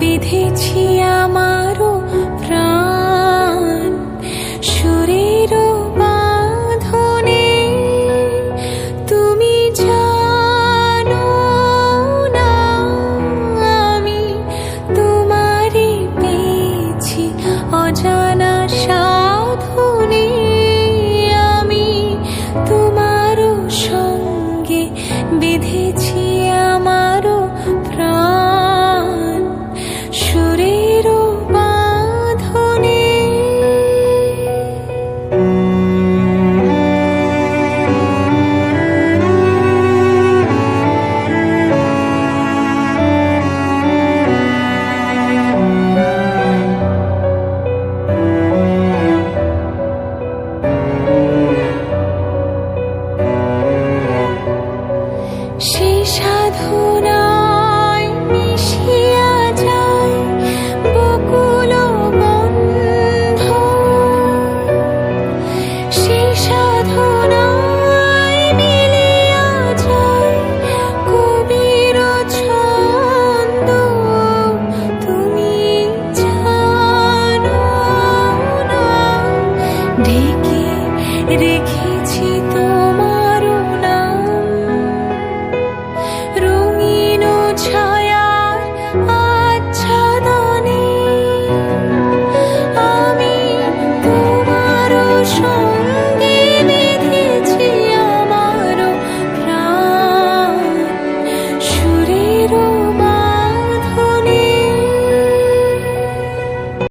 বিধেছি আমারও প্রাণ। সুরের বাঁধনে তুমি জানো না আমি তোমারে পেয়েছি অজানা সে সাধুরায় বকুল বন্ধ সে কবির ছন্দ। তুমি জানো না রেখে